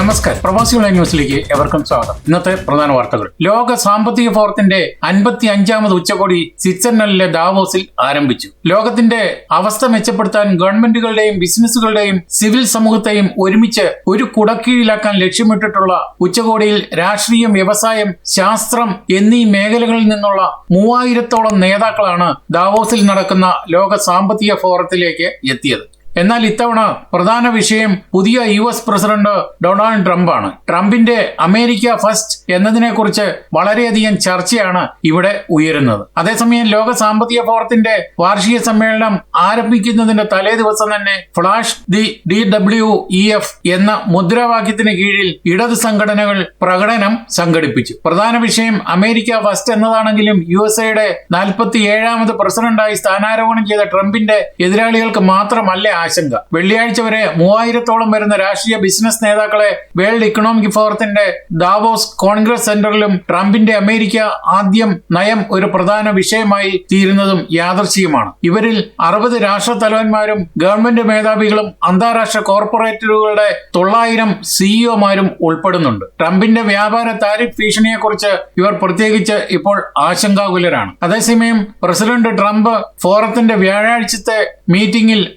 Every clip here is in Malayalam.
നമസ്കാരം. പ്രവാസികളെ ന്യൂസിലേക്ക് എവർക്കും സ്വാഗതം. ഇന്നത്തെ പ്രധാന വാർത്തകൾ. ലോക സാമ്പത്തിക ഫോറത്തിന്റെ അൻപത്തി അഞ്ചാമത് ഉച്ചകോടി സ്വിറ്റ്സർലൻഡിലെ ദാവോസിൽ ആരംഭിച്ചു. ലോകത്തിന്റെ അവസ്ഥ മെച്ചപ്പെടുത്താൻ ഗവൺമെന്റുകളുടെയും ബിസിനസ്സുകളുടെയും സിവിൽ സമൂഹത്തെയും ഒരുമിച്ച് ഒരു കുടക്കീഴിലാക്കാൻ ലക്ഷ്യമിട്ടിട്ടുള്ള ഉച്ചകോടിയിൽ രാഷ്ട്രീയം വ്യവസായം ശാസ്ത്രം എന്നീ മേഖലകളിൽ നിന്നുള്ള മൂവായിരത്തോളം നേതാക്കളാണ് ദാവോസിൽ നടക്കുന്ന ലോക സാമ്പത്തിക ഫോറത്തിലേക്ക് എത്തിയത്. എന്നാൽ ഇത്തവണ പ്രധാന വിഷയം പുതിയ യു എസ് പ്രസിഡന്റ് ഡൊണാൾഡ് ട്രംപാണ്. ട്രംപിന്റെ അമേരിക്ക ഫസ്റ്റ് എന്നതിനെക്കുറിച്ച് വളരെയധികം ചർച്ചയാണ് ഇവിടെ ഉയരുന്നത്. അതേസമയം ലോക സാമ്പത്തിക ഫോറത്തിന്റെ വാർഷിക സമ്മേളനം ആരംഭിക്കുന്നതിന്റെ തലേ ദിവസം തന്നെ flash the D W E F എന്ന മുദ്രാവാക്യത്തിന് കീഴിൽ ഇടത് സംഘടനകൾ പ്രകടനം സംഘടിപ്പിച്ചു. പ്രധാന വിഷയം അമേരിക്ക ഫസ്റ്റ് എന്നതാണെങ്കിലും യു എസ് എയുടെ നാൽപ്പത്തി ഏഴാമത് പ്രസിഡന്റായി സ്ഥാനാരോഹണം ചെയ്ത ട്രംപിന്റെ എതിരാളികൾക്ക് മാത്രമല്ല ആശങ്ക. വെള്ളിയാഴ്ച വരെ മൂവായിരത്തോളം വരുന്ന രാഷ്ട്രീയ ബിസിനസ് നേതാക്കളെ വേൾഡ് ഇക്കണോമിക് ഫോറത്തിന്റെ ദാവോസ് കോൺഗ്രസ് സെന്ററിലും ട്രംപിന്റെ അമേരിക്ക ആദ്യം നയം ഒരു പ്രധാന വിഷയമായി തീരുന്നതും യാദർശികമാണ്. ഇവരിൽ അറുപത് രാഷ്ട്ര തലവന്മാരും ഗവൺമെന്റ് മേധാവികളും അന്താരാഷ്ട്ര കോർപ്പറേറ്റുകളുടെ തൊള്ളായിരം സിഇഒമാരും ഉൾപ്പെടുന്നുണ്ട്. ട്രംപിന്റെ വ്യാപാര താരിഫ് ഭീഷണിയെക്കുറിച്ച് ഇവർ പ്രത്യേകിച്ച് ഇപ്പോൾ ആശങ്കാകുലരാണ്. അതേസമയം പ്രസിഡന്റ് ട്രംപ് ഫോറത്തിന്റെ വ്യാഴാഴ്ചത്തെ മീറ്റിംഗിൽ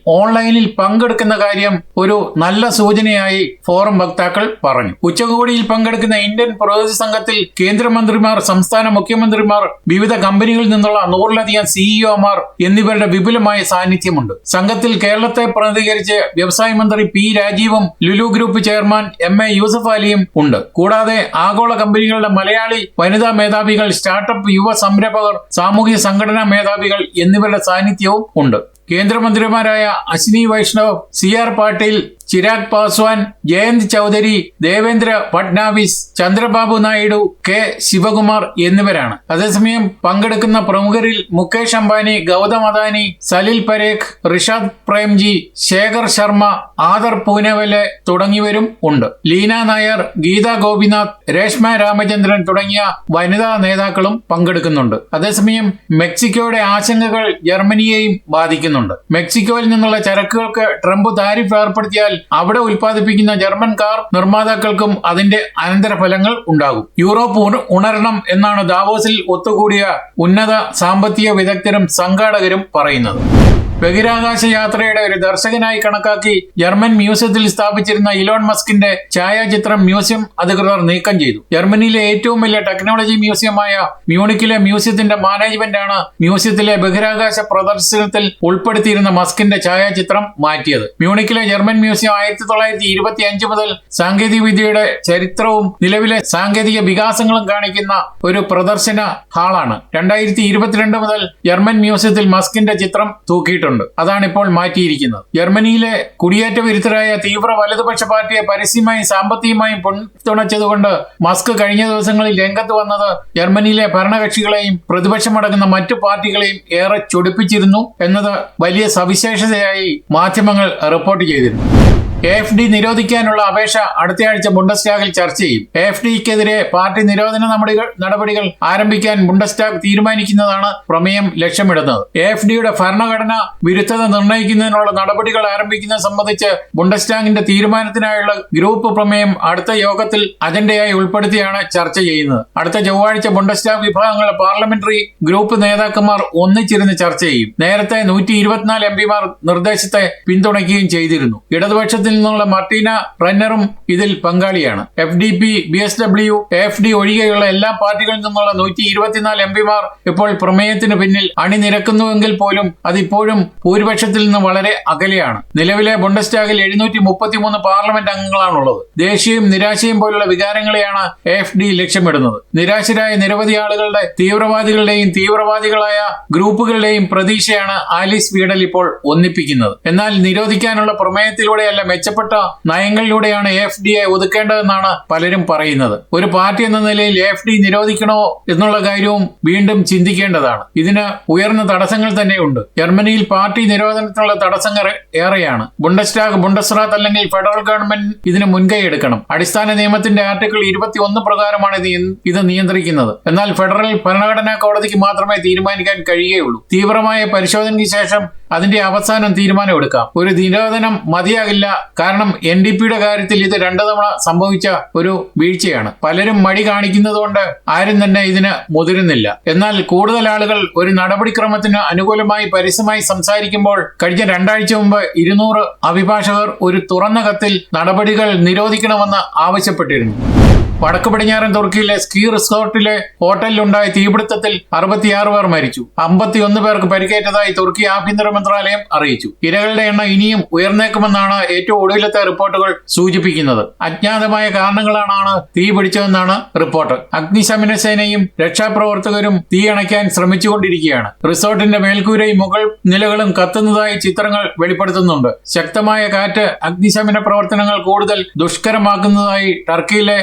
ഓൺലൈനിൽ പങ്കെടുക്കുന്ന കാര്യം ഒരു നല്ല സൂചനയായി ഫോറം വക്താക്കൾ പറഞ്ഞു. ഉച്ചകോടിയിൽ പങ്കെടുക്കുന്ന ഇന്ത്യൻ പ്രതിനിധി സംഘത്തിൽ കേന്ദ്രമന്ത്രിമാർ സംസ്ഥാന മുഖ്യമന്ത്രിമാർ വിവിധ കമ്പനികളിൽ നിന്നുള്ള നൂറിലധികം സിഇഒമാർ എന്നിവരുടെ വിപുലമായ സാന്നിധ്യമുണ്ട്. സംഘത്തിൽ കേരളത്തെ പ്രതിനിധീകരിച്ച് വ്യവസായ മന്ത്രി P രാജീവും Lulu group chairman M A Yusuf അലിയും ഉണ്ട്. കൂടാതെ ആഗോള കമ്പനികളുടെ മലയാളി വനിതാ മേധാവികൾ സ്റ്റാർട്ടപ്പ് യുവ സംരംഭകർ സാമൂഹ്യ സംഘടനാ മേധാവികൾ എന്നിവരുടെ സാന്നിധ്യവും ഉണ്ട്. കേന്ദ്രമന്ത്രിമാരായ Ashwini Vaishnaw C R Patil Chirag Paswan Jayant Chaudhary Devendra Fadnavis Chandrababu Naidu K Shivakumar എന്നിവരാണ്. അതേസമയം പങ്കെടുക്കുന്ന പ്രമുഖരിൽ മുകേഷ് അംബാനി ഗൗതം അദാനി സലിൽ പരേഖ് ഋഷാദ് പ്രേംജി ശേഖർ ശർമ്മ ആദർ പൂനവലെ തുടങ്ങിയവരും ഉണ്ട്. ലീന നായർ ഗീത ഗോപിനാഥ് രേഷ്മ രാമചന്ദ്രൻ തുടങ്ങിയ വനിതാ നേതാക്കളും പങ്കെടുക്കുന്നുണ്ട്. അതേസമയം മെക്സിക്കോയുടെ ആശങ്കകൾ ജർമ്മനിയെയും ബാധിക്കുന്നുണ്ട്. മെക്സിക്കോയിൽ നിന്നുള്ള ചരക്കുകൾക്ക് ട്രംപ് താരിഫ് ഏർപ്പെടുത്തിയാൽ അവിടെ ഉൽപ്പാദിപ്പിക്കുന്ന ജർമ്മൻ കാർ നിർമ്മാതാക്കൾക്കും അതിന്റെ അനന്തരഫലങ്ങൾ ഉണ്ടാകും. യൂറോപ്പ് ഉണരണം എന്നാണ് ദാവോസിൽ ഒത്തുകൂടിയ ഉന്നത സാമ്പത്തിക വിദഗ്ധരും സംഘാടകരും പറയുന്നത്. ബഹിരാകാശ യാത്രയുടെ ഒരു ദർശകനായി കണക്കാക്കി ജർമ്മൻ മ്യൂസിയത്തിൽ സ്ഥാപിച്ചിരുന്ന ഇലോൺ മസ്കിന്റെ ഛായാചിത്രം മ്യൂസിയം അധികൃതർ നീക്കം ചെയ്തു. ജർമ്മനിയിലെ ഏറ്റവും വലിയ ടെക്നോളജി മ്യൂസിയമായ മ്യൂണിക്കിലെ മ്യൂസിയത്തിന്റെ മാനേജ്മെന്റാണ് മ്യൂസിയത്തിലെ ബഹിരാകാശ പ്രദർശനത്തിൽ ഉൾപ്പെടുത്തിയിരുന്ന മസ്കിന്റെ ഛായാചിത്രം മാറ്റിയത്. മ്യൂണിക്കിലെ ജർമ്മൻ മ്യൂസിയം ആയിരത്തി തൊള്ളായിരത്തി ഇരുപത്തി അഞ്ച് മുതൽ സാങ്കേതിക വിദ്യയുടെ ചരിത്രവും നിലവിലെ സാങ്കേതിക വികാസങ്ങളും കാണിക്കുന്ന ഒരു പ്രദർശന ഹാളാണ്. രണ്ടായിരത്തി ഇരുപത്തിരണ്ട് മുതൽ ജർമ്മൻ മ്യൂസിയത്തിൽ മസ്കിന്റെ ചിത്രം തൂക്കിയിട്ടുണ്ട്. അതാണ് ഇപ്പോൾ മാറ്റിയിരിക്കുന്നത്. ജർമ്മനിയിലെ കുടിയേറ്റ വിരുദ്ധരായ തീവ്ര വലതുപക്ഷ പാർട്ടിയെ പരസ്യമായും സാമ്പത്തികമായും പിന്തുണച്ചതുകൊണ്ട് മസ്ക് കഴിഞ്ഞ ദിവസങ്ങളിൽ രംഗത്ത് വന്നത് ജർമ്മനിയിലെ ഭരണകക്ഷികളെയും പ്രതിപക്ഷമടങ്ങുന്ന മറ്റു പാർട്ടികളെയും ഏറെ ചൊടിപ്പിച്ചിരുന്നു എന്നത് വലിയ സവിശേഷതയായി മാധ്യമങ്ങൾ റിപ്പോർട്ട് ചെയ്തിരുന്നു. എഫ് ഡി നിരോധിക്കാനുള്ള അപേക്ഷ അടുത്തയാഴ്ച ബുണ്ടസ്റ്റാഗിൽ ചർച്ച ചെയ്യും. എഫ് ഡിക്കെതിരെ പാർട്ടി നിരോധന നടപടികൾ ആരംഭിക്കാൻ ബുണ്ടസ്റ്റാഗ് തീരുമാനിക്കുന്നതാണ് പ്രമേയം ലക്ഷ്യമിടുന്നത്. എഫ് ഡിയുടെ ഭരണഘടന വിരുദ്ധത നിർണയിക്കുന്നതിനുള്ള നടപടികൾ ആരംഭിക്കുന്നത് സംബന്ധിച്ച് ബുണ്ടസ്റ്റാഗിന്റെ തീരുമാനത്തിനായുള്ള ഗ്രൂപ്പ് പ്രമേയം അടുത്ത യോഗത്തിൽ അജണ്ടയായി ഉൾപ്പെടുത്തിയാണ് ചർച്ച ചെയ്യുന്നത്. അടുത്ത ചൊവ്വാഴ്ച ബുണ്ടസ്റ്റാഗ് വിഭാഗങ്ങളെ പാർലമെന്ററി ഗ്രൂപ്പ് നേതാക്കന്മാർ ഒന്നിച്ചിരുന്ന് ചർച്ച ചെയ്യും. നേരത്തെ നൂറ്റി ഇരുപത്തിനാല് എം പിമാർ നിർദ്ദേശത്തെ പിന്തുണയ്ക്കുകയും ചെയ്തിരുന്നു. ഇടതുപക്ഷത്തിൽ നിന്നുള്ള മാർട്ടീന റന്നറും ഇതിൽ പങ്കാളിയാണ്. F D P B S W F D ഒഴികെയുള്ള എല്ലാ പാർട്ടികളിൽ നിന്നുള്ള നൂറ്റി ഇരുപത്തിനാല് എം പിമാർ ഇപ്പോൾ പ്രമേയത്തിന് പിന്നിൽ അണിനിരക്കുന്നുവെങ്കിൽ പോലും അതിപ്പോഴും ഭൂരിപക്ഷത്തിൽ നിന്ന് വളരെ അകലെയാണ്. നിലവിലെ ബുണ്ടസ്റ്റാഗിൽ എഴുന്നൂറ്റി മുപ്പത്തിമൂന്ന് പാർലമെന്റ് അംഗങ്ങളാണുള്ളത്. ദേശീയം നിരാശയും പോലുള്ള വികാരങ്ങളെയാണ് എഫ് ഡി ലക്ഷ്യമിടുന്നത്. നിരാശരായ നിരവധി ആളുകളുടെ തീവ്രവാദികളുടെയും തീവ്രവാദികളായ ഗ്രൂപ്പുകളുടെയും പ്രതീക്ഷയാണ് ആലിസ് വീഡൽ ഇപ്പോൾ ഒന്നിപ്പിക്കുന്നത്. എന്നാൽ നിരോധിക്കാനുള്ള പ്രമേയത്തിലൂടെയല്ല മെച്ചപ്പെട്ട നയങ്ങളിലൂടെയാണ് എഫ് ഡി എ ഒതുക്കേണ്ടതെന്നാണ് പലരും പറയുന്നത്. ഒരു പാർട്ടി എന്ന നിലയിൽ എഫ് ഡി നിരോധിക്കണോ എന്നുള്ള കാര്യവും വീണ്ടും ചിന്തിക്കേണ്ടതാണ്. ഇതിന് ഉയർന്ന തടസ്സങ്ങൾ തന്നെയുണ്ട്. ജർമ്മനിയിൽ പാർട്ടി നിരോധനത്തിനുള്ള തടസ്സങ്ങൾ ഏറെയാണ്. ബുണ്ടസ്റ്റാഗ് ബുണ്ടസ്റാത്ത് അല്ലെങ്കിൽ ഫെഡറൽ ഗവൺമെന്റ് ഇതിന് മുൻകൈ എടുക്കണം. അടിസ്ഥാന നിയമത്തിന്റെ ആർട്ടിക്കിൾ ഇരുപത്തി ഒന്ന് പ്രകാരമാണ് ഇത് ഇത് നിയന്ത്രിക്കുന്നത്. എന്നാൽ ഫെഡറൽ ഭരണഘടനാ കോടതിക്ക് മാത്രമേ തീരുമാനിക്കാൻ കഴിയുകയുള്ളൂ. തീവ്രമായ പരിശോധനയ്ക്ക് ശേഷം അതിന്റെ അവസാനം തീരുമാനമെടുക്കാം ഒരു നിരോധനം മതിയാകില്ല. കാരണം എൻ ഡി പിയുടെ കാര്യത്തിൽ ഇത് രണ്ടു തവണ സംഭവിച്ച ഒരു വീഴ്ചയാണ്. പലരും മടി കാണിക്കുന്നതുകൊണ്ട് ആരും തന്നെ ഇതിന് മുതിരുന്നില്ല. എന്നാൽ കൂടുതൽ ആളുകൾ ഒരു നടപടിക്രമത്തിന് അനുകൂലമായി പരസ്യമായി സംസാരിക്കുമ്പോൾ കഴിഞ്ഞ രണ്ടാഴ്ച മുമ്പ് ഇരുന്നൂറ് അഭിഭാഷകർ ഒരു തുറന്ന കത്തിൽ നടപടികൾ നിരോധിക്കണമെന്ന് ആവശ്യപ്പെട്ടിരുന്നു. വടക്ക് പടിഞ്ഞാറൻ തുർക്കിയിലെ സ്കീ റിസോർട്ടിലെ ഹോട്ടലിലുണ്ടായ തീപിടുത്തത്തിൽ അറുപത്തിയാറ് പേർ മരിച്ചു. അമ്പത്തിയൊന്ന് പേർക്ക് പരിക്കേറ്റതായി തുർക്കി ആഭ്യന്തര മന്ത്രാലയം അറിയിച്ചു. ഇരകളുടെ എണ്ണം ഇനിയും ഉയർന്നേക്കുമെന്നാണ് ഏറ്റവും ഒടുവിലത്തെ റിപ്പോർട്ടുകൾ സൂചിപ്പിക്കുന്നത്. അജ്ഞാതമായ കാരണങ്ങളാണ് തീ പിടിച്ചതെന്നാണ് റിപ്പോർട്ട്. അഗ്നിശമന സേനയും രക്ഷാപ്രവർത്തകരും തീ അണയ്ക്കാൻ ശ്രമിച്ചുകൊണ്ടിരിക്കുകയാണ്. റിസോർട്ടിന്റെ മേൽക്കൂരയും മുകൾ നിലകളും കത്തുന്നതായി ചിത്രങ്ങൾ വെളിപ്പെടുത്തുന്നുണ്ട്. ശക്തമായ കാറ്റ് അഗ്നിശമന പ്രവർത്തനങ്ങൾ കൂടുതൽ ദുഷ്കരമാക്കുന്നതായി ടർക്കിയിലെ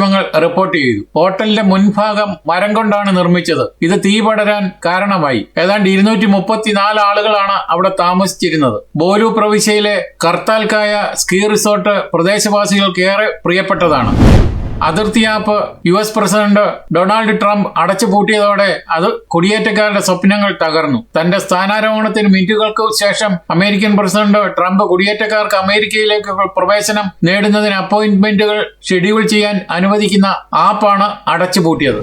മാധ്യമങ്ങൾ റിപ്പോർട്ട് ചെയ്തു. ഹോട്ടലിന്റെ മുൻഭാഗം മരം കൊണ്ടാണ് നിർമ്മിച്ചത്. ഇത് തീ പടരാൻ കാരണമായി. ഏതാണ്ട് ഇരുന്നൂറ്റി മുപ്പത്തിനാല് ആളുകളാണ് അവിടെ താമസിച്ചിരുന്നത്. ബോലു പ്രവിശ്യയിലെ കർത്താൽക്കായ സ്കീ റിസോർട്ട് പ്രദേശവാസികൾക്ക് ഏറെ പ്രിയപ്പെട്ടതാണ്. അതിർത്തി app U S president Donald Trump അടച്ചുപൂട്ടിയതോടെ അത് കുടിയേറ്റക്കാരുടെ സ്വപ്നങ്ങൾ തകർന്നു. തന്റെ സ്ഥാനാരോഹണത്തിന് മിനിറ്റുകൾക്ക് ശേഷം അമേരിക്കൻ പ്രസിഡന്റ് ട്രംപ് കുടിയേറ്റക്കാർക്ക് അമേരിക്കയിലേക്ക് പ്രവേശനം നേടുന്നതിന് അപ്പോയിന്റ്മെന്റുകൾ ഷെഡ്യൂൾ ചെയ്യാൻ അനുവദിക്കുന്ന ആപ്പാണ് അടച്ചുപൂട്ടിയത്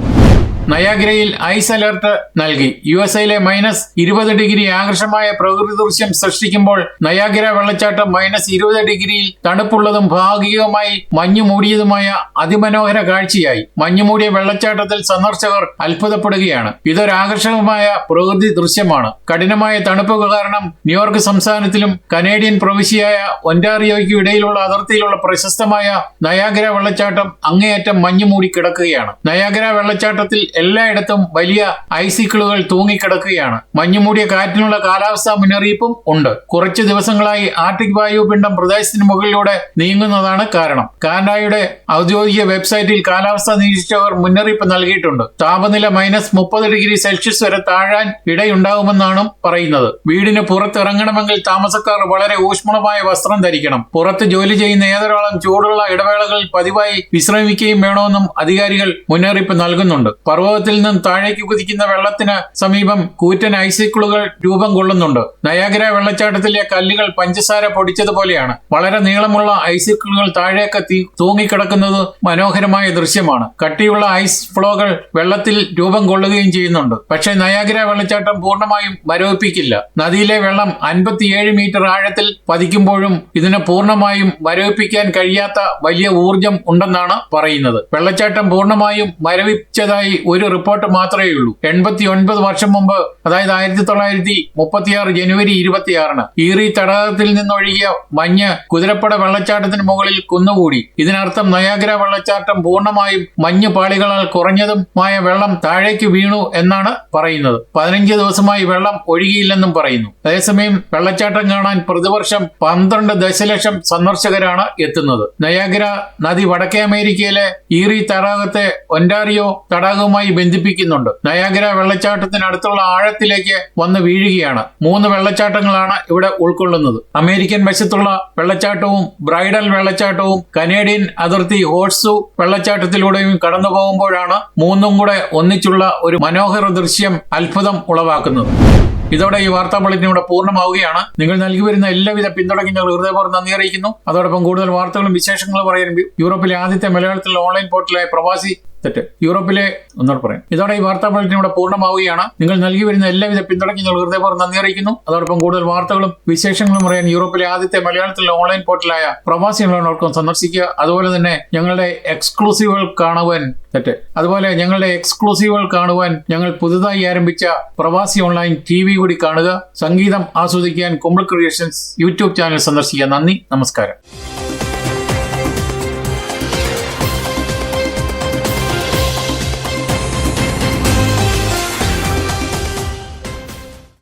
നയാഗ്രയിൽ ഐസ് അലർട്ട് നൽകി. യു എസ് എയിലെ മൈനസ് ഇരുപത് ഡിഗ്രി ആകർഷമായ പ്രകൃതി ദൃശ്യം സൃഷ്ടിക്കുമ്പോൾ നയാഗ്ര വെള്ളച്ചാട്ടം മൈനസ് ഇരുപത് ഡിഗ്രിയിൽ തണുപ്പുള്ളതും ഭാഗികമായി മഞ്ഞു മൂടിയതുമായ അതിമനോഹര കാഴ്ചയായി. മഞ്ഞു മൂടിയ വെള്ളച്ചാട്ടത്തിൽ സന്ദർശകർ അത്ഭുതപ്പെടുകയാണ്. ഇതൊരു ആകർഷകമായ പ്രകൃതി ദൃശ്യമാണ്. കഠിനമായ തണുപ്പ് കാരണം ന്യൂയോർക്ക് സംസ്ഥാനത്തിലും കനേഡിയൻ പ്രവിശ്യയായ ഒന്റാറിയോയ്ക്കും ഇടയിലുള്ള അതിർത്തിയിലുള്ള പ്രശസ്തമായ നയാഗ്ര വെള്ളച്ചാട്ടം അങ്ങേയറ്റം മഞ്ഞു മൂടി കിടക്കുകയാണ്. നയാഗ്ര വെള്ളച്ചാട്ടത്തിൽ എല്ലായിടത്തും വലിയ ഐസിക്കിളുകൾ തൂങ്ങിക്കിടക്കുകയാണ്. മഞ്ഞുമൂടിയ കാറ്റിനുള്ള കാലാവസ്ഥാ മുന്നറിയിപ്പും ഉണ്ട്. കുറച്ചു ദിവസങ്ങളായി ആർട്ടിക് വായുപിണ്ഡം പ്രദേശത്തിന് മുകളിലൂടെ നീങ്ങുന്നതാണ് കാരണം. കാനഡയുടെ ഔദ്യോഗിക വെബ്സൈറ്റിൽ കാലാവസ്ഥ നിരീക്ഷകർ മുന്നറിയിപ്പ് നൽകിയിട്ടുണ്ട്. താപനില മൈനസ് മുപ്പത് ഡിഗ്രി സെൽഷ്യസ് വരെ താഴാൻ ഇടയുണ്ടാകുമെന്നാണ് പറയുന്നത്. വീടിന് പുറത്തിറങ്ങണമെങ്കിൽ താമസക്കാർ വളരെ ഊഷ്മളമായ വസ്ത്രം ധരിക്കണം. പുറത്ത് ജോലി ചെയ്യുന്ന ഏതൊരാളും ചൂടുള്ള ഇടവേളകളിൽ പതിവായി വിശ്രമിക്കുകയും വേണമെന്നും അധികാരികൾ മുന്നറിയിപ്പ് നൽകുന്നുണ്ട്. പർവതത്തിൽ നിന്നും താഴേക്ക് കുതിക്കുന്ന വെള്ളത്തിന് സമീപം കൂറ്റൻ ഐസിക്കിളുകൾ രൂപം കൊള്ളുന്നുണ്ട്. നയാഗ്ര വെള്ളച്ചാട്ടത്തിലെ കല്ലുകൾ പഞ്ചസാര പൊടിച്ചതുപോലെയാണ്. വളരെ നീളമുള്ള ഐസിക്കിളുകൾ താഴേക്ക് തൂങ്ങിക്കിടക്കുന്നത് മനോഹരമായ ദൃശ്യമാണ്. കട്ടിയുള്ള ഐസ് ഫ്ലോകൾ വെള്ളത്തിൽ രൂപം കൊള്ളുകയും ചെയ്യുന്നുണ്ട്. പക്ഷേ നയാഗ്ര വെള്ളച്ചാട്ടം പൂർണമായും മരവിപ്പിക്കില്ല. നദിയിലെ വെള്ളം അൻപത്തിയേഴ് മീറ്റർ ആഴത്തിൽ പതിക്കുമ്പോഴും ഇതിനെ പൂർണമായും മരവിപ്പിക്കാൻ കഴിയാത്ത വലിയ ഊർജം ഉണ്ടെന്നാണ് പറയുന്നത്. വെള്ളച്ചാട്ടം പൂർണമായും മരവിപ്പിച്ചതായി ഒരു റിപ്പോർട്ട് മാത്രമേ ഉള്ളൂ. എൺപത്തി ഒൻപത് വർഷം മുമ്പ് അതായത് ആയിരത്തി തൊള്ളായിരത്തി മുപ്പത്തിയാറ് ജനുവരി ഇരുപത്തിയാറിന് ഈറി തടാകത്തിൽ നിന്നൊഴുകിയ മഞ്ഞ് കുതിരപ്പട വെള്ളച്ചാട്ടത്തിന് മുകളിൽ കുന്നുകൂടി. ഇതിനർത്ഥം നയാഗ്ര വെള്ളച്ചാട്ടം പൂർണമായും മഞ്ഞ് പാളികളാൽ കുറഞ്ഞതുമായ വെള്ളം താഴേക്ക് വീണു എന്നാണ് പറയുന്നത്. പതിനഞ്ച് ദിവസമായി വെള്ളം ഒഴുകിയില്ലെന്നും പറയുന്നു. അതേസമയം വെള്ളച്ചാട്ടം കാണാൻ പ്രതിവർഷം പന്ത്രണ്ട് ദശലക്ഷം സന്ദർശകരാണ് എത്തുന്നത്. നയാഗ്ര നദി വടക്കേ അമേരിക്കയിലെ ഈറി തടാകത്തെ ഒൻഡാറിയോ തടാകവുമായി ബന്ധിപ്പിക്കുന്നുണ്ട്. നയാഗ്ര വെള്ളച്ചാട്ടത്തിനടുത്തുള്ള ആഴത്തിലേക്ക് വന്ന് വീഴുകയാണ്. മൂന്ന് വെള്ളച്ചാട്ടങ്ങളാണ് ഇവിടെ ഉൾക്കൊള്ളുന്നത്. അമേരിക്കൻ വശത്തുള്ള വെള്ളച്ചാട്ടവും ബ്രൈഡൽ വെള്ളച്ചാട്ടവും കനേഡിയൻ അതിർത്തി ഹോഴ്സു വെള്ളച്ചാട്ടത്തിലൂടെയും കടന്നു പോകുമ്പോഴാണ് മൂന്നും കൂടെ ഒന്നിച്ചുള്ള ഒരു മനോഹര ദൃശ്യം അത്ഭുതം ഉളവാക്കുന്നത്. ഇതോടെ ഈ വാർത്താ ബുള്ളറ്റിൻ ഇവിടെ പൂർണമാവുകയാണ്. നിങ്ങൾ നൽകി വരുന്ന എല്ലാവിധ പിന്തുണയ്ക്കും ഞങ്ങൾ ഹൃദയപൂർവം നന്ദി അറിയിക്കുന്നു. അതോടൊപ്പം കൂടുതൽ വാർത്തകളും വിശേഷങ്ങളും പറയാൻ യൂറോപ്പിലെ ആദ്യത്തെ മലയാളത്തിലുള്ള ഓൺലൈൻ പോർട്ടലായ പ്രവാസി തെറ്റ്. യൂറോപ്പിലെ ഒന്നോട് പറയാം. ഇതോടെ ഈ വാർത്താ ബുള്ളറ്റിൻ ഇവിടെ പൂർണമാവുകയാണ്. നിങ്ങൾ നൽകി വരുന്ന എല്ലാവിധ പിന്തുണയ്ക്കും ഞങ്ങൾ ഹൃദയപൂർവം നന്ദി അറിയിക്കുന്നു. അതോടൊപ്പം കൂടുതൽ വാർത്തകളും വിശേഷങ്ങളും അറിയാൻ യൂറോപ്പിലെ ആദ്യത്തെ മലയാളത്തിലെ ഓൺലൈൻ പോർട്ടലായ പ്രവാസി ഓൺലൈൻ സന്ദർശിക്കുക. അതുപോലെ തന്നെ ഞങ്ങളുടെ എക്സ്ക്ലൂസീവുകൾ കാണുവാൻ തെറ്റ്. അതുപോലെ ഞങ്ങളുടെ എക്സ്ക്ലൂസീവുകൾ കാണുവാൻ ഞങ്ങൾ പുതുതായി ആരംഭിച്ച പ്രവാസി ഓൺലൈൻ ടി വി കൂടി കാണുക. സംഗീതം ആസ്വദിക്കാൻ കുമ്പിൾ ക്രിയേഷൻസ് യൂട്യൂബ് ചാനൽ സന്ദർശിക്കുക. നന്ദി നമസ്കാരം.